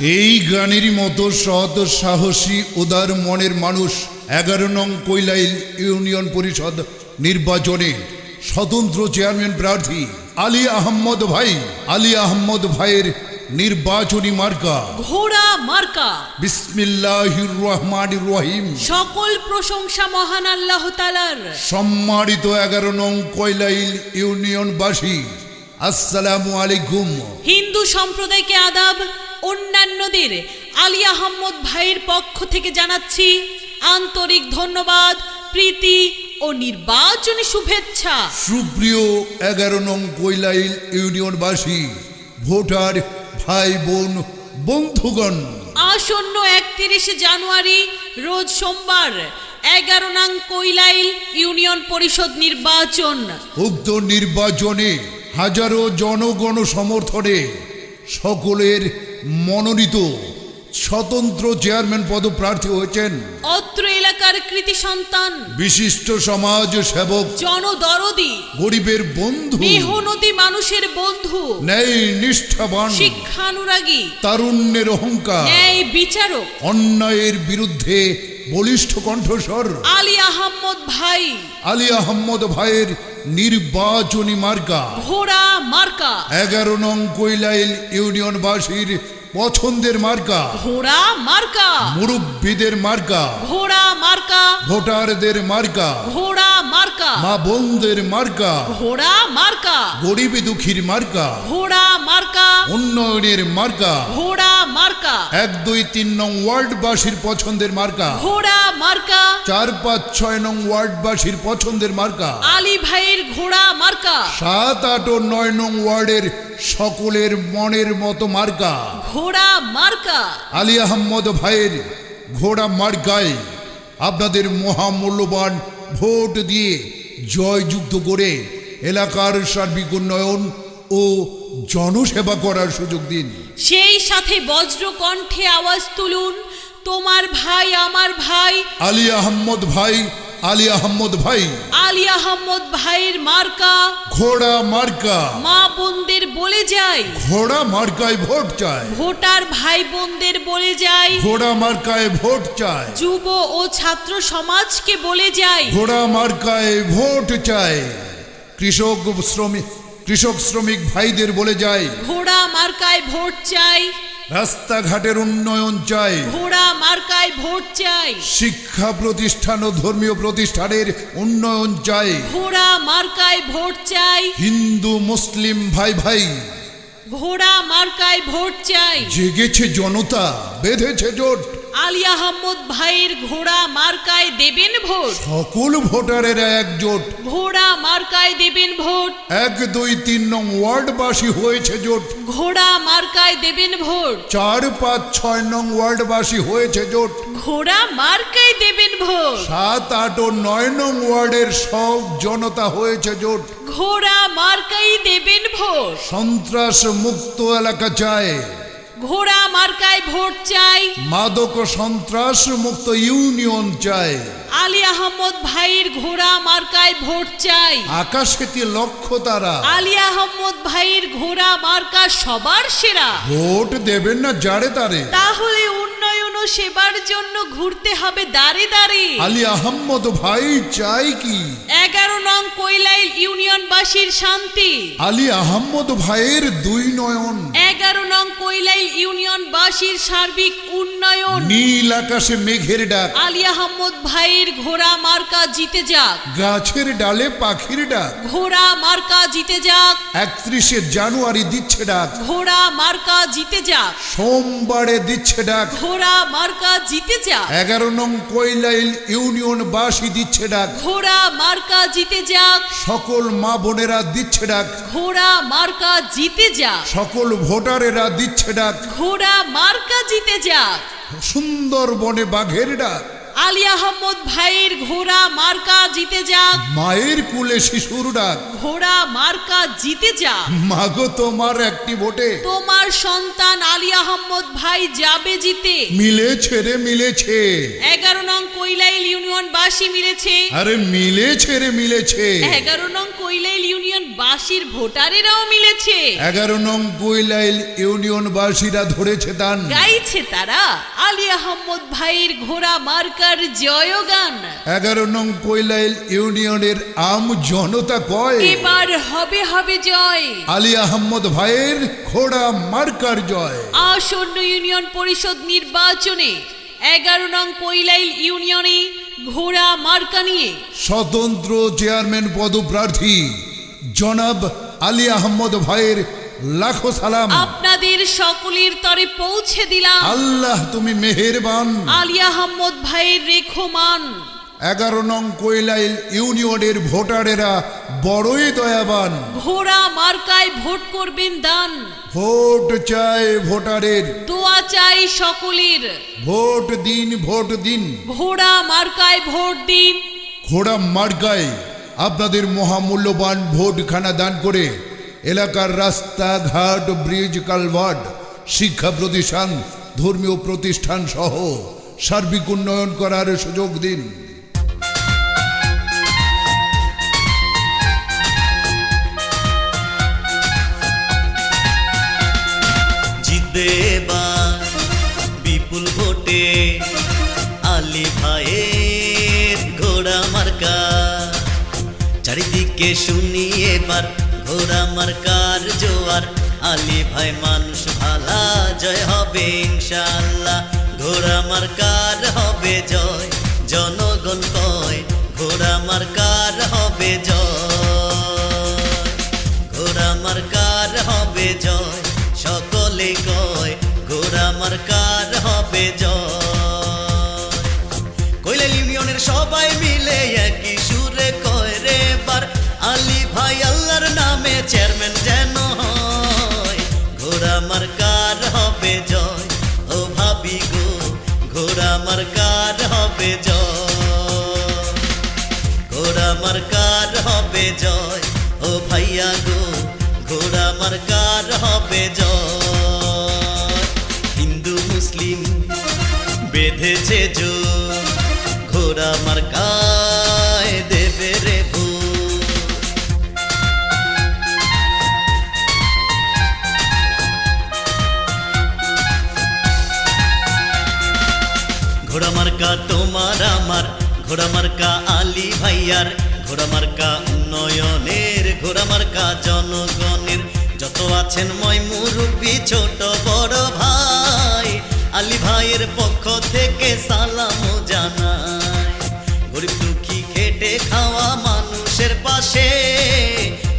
এই গানের মতো সৎ সাহসী উদার মনের মানুষ এগারো নং কৈলাইল ইউনিয়ন পরিষদ নির্বাচনে স্বতন্ত্র চেয়ারম্যান প্রার্থী আলী আহম্মদ ভাই আলী আহম্মদ ভাইয়ের নির্বাচনী মার্কা। ঘোড়া মার্কা। বিসমিল্লাহির রহমানির রহিম। সকল প্রশংসা মহান আল্লাহ তালার সম্মানিত এগারো নং কৈলাইল ইউনিয়নবাসী আসসালামু আলাইকুম। হিন্দু সম্প্রদায়কে আদাব অন্যান্যদের আলী আহম্মদ ভাইয়ের পক্ষ থেকে জানাচ্ছি আন্তরিক ধন্যবাদ প্রীতি ও নির্বাচনী শুভেচ্ছা। সুপ্রিয় এগারো নং কৈলাইল ইউনিয়নবাসী ভোটার ভাই বোন বন্ধুগণ। আসন্ন একত্রিশে জানুয়ারি রোজ সোমবার এগারো নাং কৈলাইল ইউনিয়ন পরিষদ নির্বাচন। উক্ত নির্বাচনে হাজারো জনগণ সমর্থনে সকলের মনোনীত স্বতন্ত্র চেয়ারম্যান পদপ্রার্থী হয়েছেন অত্র এলাকার কৃতি সন্তান বিশিষ্ট সমাজ সেবক জনদরদি গরিবের বন্ধু মেহনতি মানুষের বন্ধু ন্যায় নিষ্ঠাবান শিক্ষানুরাগী তারুণ্যের অহংকার ন্যায় বিচারক অন্যায়ের বিরুদ্ধে বলিষ্ঠ কণ্ঠস্বর আলী আহম্মদ ভাই আলী আহম্মদ ভাইয়ের নির্বাচনী মার্কা ঘোড়া মার্কা। এগারো নং কৈলাইল ইউনিয়নবাসীর পছন্দের মার্কা। ঘোড়া মার্কা। মুরব্বীদের মার্কা। ঘোড়া মার্কা। ভোটারদের মার্কা। ঘোড়া মার্কা। মা বোনদের মার্কা। ঘোড়া মার্কা। গরিব দুঃখীর মার্কা। ঘোড়া মার্কা। উন্নয়নের মার্কা। ঘোড়া মার্কা। এক দুই তিন নং ওয়ার্ডবাসীর পছন্দের মার্কা। ঘোড়া মার্কা। চার পাঁচ ছয় নং ওয়ার্ডবাসীর পছন্দের মার্কা। আলী ভাইয়ের ঘোড়া মার্কা। সাত আট ও নয় নং ওয়ার্ডের সকলের মনের মতো মার্কা। ঘোড়া মার্কা। আলী আহম্মদ ভাইয়ের ঘোড়া মার্কায় আপনাদের মহামূল্যবান ভোট দিয়ে জয়যুক্ত করে এলাকার সার্বিক উন্নয়ন ও জনসেবা করার সুযোগ দিন। সেই সাথে বজ্র কণ্ঠে আওয়াজ তুলুন তোমার ভাই আমার ভাই। আলী আহম্মদ ভাই আলী আহম্মদ ভাই। আলী আহম্মদ ভাইয়ের মার্কা। ঘোড়া মার্কা। মা বোনদের বলে যায় ঘোড়া মার্কায় ভোট চায়। ভোটার ভাই বোনদের বলে যায় ঘোড়া মার্কায় ভোট চায়। যুব ও ছাত্র সমাজকে বলে যায় ঘোড়া মার্কায় ভোট চায়। কৃষক শ্রমিক কৃষক শ্রমিক ভাইদের বলে যায় ঘোড়া মার্কায় ভোট চাই। রাস্তাঘাটের উন্নয়ন চাই। ঘোড়া মার্কায় ভোট চাই। শিক্ষা প্রতিষ্ঠান ও ধর্মীয় প্রতিষ্ঠানের উন্নয়ন চাই। ঘোড়া মার্কায় ভোট চাই। হিন্দু মুসলিম ভাই ভাই। ঘোড়া মার্কায় ভোট চাই। জেগেছে জনতা বেঁধেছে জোট। আলী আহম্মদ ভাইয়ের ঘোড়া মার্কায় দেবেন ভোট। সকল ভোটারের একজোট। ঘোড়া মার্কায় দেবেন ভোট। এক দুই তিন নং ওয়ার্ডবাসী হয়েছে জোট। ঘোড়া মার্কায় দেবেন ভোট। চার পাঁচ ছয় নং ওয়ার্ডবাসী হয়েছে জোট। ঘোড়া মার্কায় দেবেন ভোট। সাত আট ও নয় নং ওয়ার্ডের সব জনতা হয়েছে জোট। ঘোড়া মার্কাই দেবেন ভোট। সন্ত্রাস মুক্ত এলাকা চায়। ঘোড়া মার্কায় ভোট চাই। মাদক ও সন্ত্রাস মুক্ত ইউনিয়ন চায় আলী আহমদ ভাইয়ের ঘোড়া মার্কায় ভোট চাই। আকাশেতে লক্ষ্য তারা? আলী আহমদ ভাইয়ের ঘোড়া মার্কা সবার সেরা। ভোট দেবেন না যারে তারে। তাহলে উন্নয়ন ও সেবার জন্য ঘুরতে হবে দাঁড়ে দাঁড়ে আলী আহম্মদ ভাই চাই কি? এগারো নং কৈলাইল ইউনিয়নবাসীর শান্তি। আলী আহম্মদ ভাইয়ের দুই নয়ন। এগারো নং কৈলাইল ইউনিয়নবাসীর সার্বিক উন্নয়ন। নীল আকাশে মেঘের ডাক। আলী আহমদ ভাইয়ের ঘোড়া মার্কা জিতে যাক। গাছের ডালে পাখির ডাক। ঘোড়া মার্কা জিতে যাক। একত্রিশে জানুয়ারি দিচ্ছে ডাক। ঘোড়া মার্কা জিতে যাক। সোমবারে দিচ্ছে ডাক। ঘোড়া মার্কা জিতে যাক। এগারো নং কৈলাইল ইউনিয়ন বাসী দিচ্ছে ডাক। ঘোড়া মার্কা জিতে যাক। সকল মা বোনেরা দিচ্ছে ডাক। ঘোড়া মার্কা জিতে যাক। সকল ভোটারেরা দিচ্ছে ডাক। ঘোড়া মার্কা জিতে যাক। সুন্দর বনে বাঘের ডাক। আলী আহমদ ভাইয়ের ঘোড়া মার্কা জিতে যাক। মায়ের কুলে শিশুর ডাক। ঘোড়া মার্কা জিতে যাক। মাগো তোমার একটি ভোটে। তোমার সন্তান আলী আহমদ ভাই যাবে জিতে। মিলেছে রে মিলেছে। এগারো নং কৈলাইল ইউনিয়ন বাসী মিলেছে। আরে মিলেছে রে মিলেছে। এগারো নং কৈলাইল ইউনিয়ন বাসির ভোটারেরাও মিলেছে। এগারো নং কৈলাইল ইউনিয়নবাসীরা ধরেছে দান। গাইছে তারা আলী আহম্মদ ভাইয়ের ঘোড়া মার্কার জয়গান। এগারো নং কৈলাইল ইউনিয়নের আম জনতা কয়। এবার হবে হবে জয়। আলী আহম্মদ ভাইয়ের ঘোড়া মার্কার জয়। আসন্ন ইউনিয়ন পরিষদ নির্বাচনে এগারো নং কৈলাইল ইউনিয়নে ঘোড়া মার্কা নিয়ে স্বতন্ত্র চেয়ারম্যান পদপ্রার্থী জনাব আলী আহম্মদ ভাইয়ের লাখো সালাম। আপনাদের সকলের তরে পৌঁছে দিলাম। আল্লাহ তুমি মেহেরবান। আলী আহম্মদ ভাইয়ের রেখমান। এগারো নং কৈলাইল ইউনিয়নের ভোটারেরা বড়ই দয়াবান। ঘোড়া মার্কায় ভোট করবেন দান। ভোট চায় ভোটারের। দোয়া চাই সকলের। ভোট দিন ভোট দিন। ঘোড়া মার্কায় ভোট দিন। ঘোড়া মার্কায় আপনাদের মহামূল্যবান ভোটখানা দান করে এলাকার রাস্তাঘাট ব্রিজ কালভার্ট শিক্ষা প্রতিষ্ঠান, ধর্মীয় প্রতিষ্ঠান সহ সার্বিক উন্নয়ন করার সুযোগ দিন। বিপুল ভোটে আলী ভাইয়ের ঘোড়া মার্কা। চারিদিকে শুনি এবার ঘোড়া মার্কার জোয়ার। আলী ভাই, মানুষ ভালা, জয় হবে ইনশাল্লাহ ঘোড়া মার্কার হবে জয়, জনগণ কয় ঘোড়া মার্কার হবে জয়। ঘোড়া মার্কার হবে জয়, সকলে কয় ঘোড়া মার্কার হবে জয়। কৈলাল ইউনিয়নের সবাই মিলে একই হবে জয়। ঘোড়া মার্কার হবে জয়। ও ভাইয়া গো, ঘোড়া মার্কার হবে জয়। হিন্দু, মুসলিম বেঁধেছে জো ঘোড়া মার্কায় ঘোড়া মার্কা তোমার আমার ঘোড়া মার্কা আলী ভাইয়ার ঘোড়া মার্কা উন্নয়নের ঘোড়া মার্কা জনগণের। যত আছেন মই মুরব্বী ছোট বড় ভাই, আলী ভাইয়ের পক্ষ থেকে সালাম জানাই। গরিব দুঃখী খেটে খাওয়া মানুষের পাশে,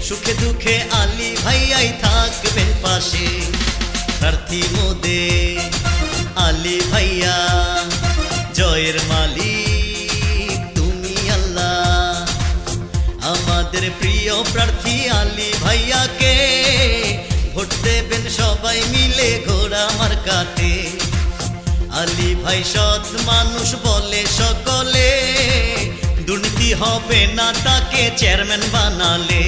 সুখে দুঃখে আলী ভাইয়াই থাকবেন পাশে। প্রার্থী মোদে, আলী ভাইয়া। জয়ের মালিক, তুমি আল্লাহ। আমাদের প্রিয় প্রার্থী আলী ভাইয়াকে ভোট দেবেন সবাই মিলে ঘোড়া মার্কাতে। আলী ভাই সৎ মানুষ বলে সকলে, দুর্নীতি হবে না তাকে চেয়ারম্যান বানালে।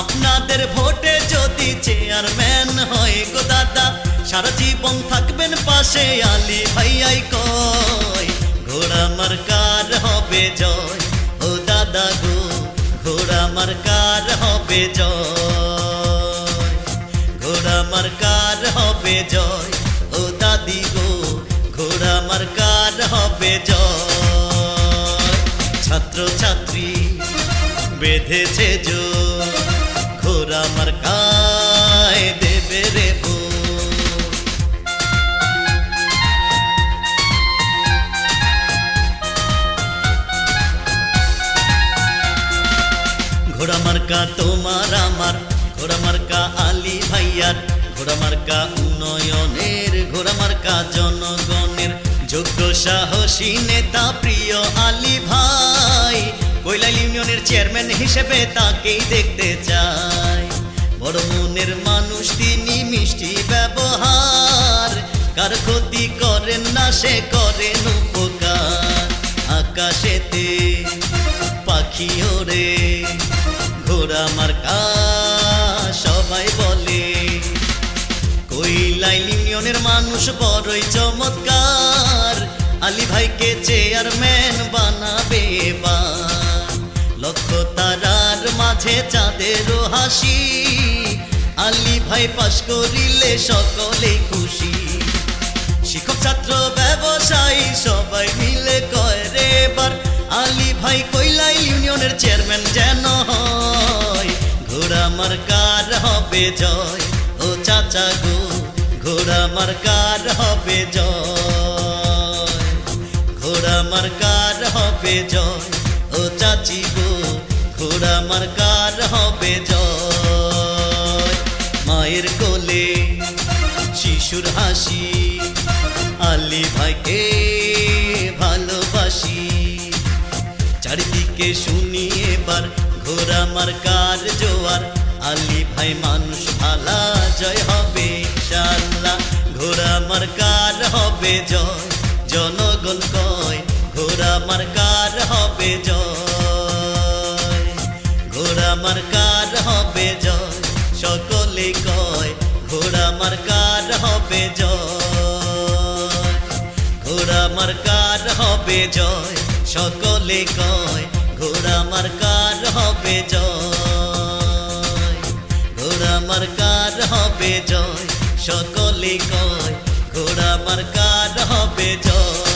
আপনাদের ভোটে যদি চেয়ারম্যান হয় গো দাদা, সারা জীবন থাকবেন পাশে আলী ভাইয়াই মার্কার হবে জয়। ও দাদা গো, ঘোড়া মার্কার হবে জয়? ঘোড়া মার্কার হবে জয়? ও দাদি গো, ঘোড়া মার্কার হবে জয়? ছাত্র ছাত্রী বেঁধেছে জো ঘোড়া মার্কায় তোমার আমার ঘোড়া মার্কা আলী ভাইয়ার ঘোড়া মার্কা উন্নয়নের ঘোড়া মার্কা জনগণের, যোগ্য সাহসী নেতা প্রিয় আলী ভাই। কৈলাল ইউনিয়নের চেয়ারম্যান হিসেবে তাকেই দেখতে চাই। বড় মনের মানুষ, তিনি মিষ্টি ব্যবহার। কার ক্ষতি করেন না, সে করেন উপকার। আকাশেতে পাখি ওরে, ঘোড়া মার্কা সবাই বলে। কৈলাইল ইউনিয়নের মানুষ বড়ই চমৎকার, আলী ভাইকে চেয়ারম্যান বানাবে এবার। লক্ষ তারার মাঝে চাঁদেরও হাসি, আলী ভাই পাশ করিলে সকলে খুশি। শিক্ষক, ছাত্র, ব্যবসায়ী সবাই মিলে কয় রে এবার আলী ভাই কৈলাই ইউনিয়নের চেয়ারম্যান যেন হয়। ঘোড়া মার্কার হবে জয়। ও চাচা গো, ঘোড়া মার্কার হবে জয়। ঘোড়া মার্কার হবে জয়। ও চাচি গো, ঘোড়া মার্কার হবে জয়। মায়ের কোলে শিশুর হাসি, আলী ভাইকে চারিদিকে শুনি এবার, ঘোড়া মার্কার জোয়ার। আলী ভাই, মানুষ ভালা, জয় হবে ইনশাআল্লাহ। ঘোড়া মার্কার হবে জয়, জনগণ কয়, ঘোড়া মার্কার হবে জয়। ঘোড়া মার্কার হবে জয়, সকলে কয়, ঘোড়া মার্কার হবে জয়। ঘোড়া মার্কার হবে জয় সকলে কয়, ঘোড়া মার্কার হবে জয়? ঘোড়া মার্কার হবে জয়? সকলে কয়, ঘোড়া মার্কার হবে জয়?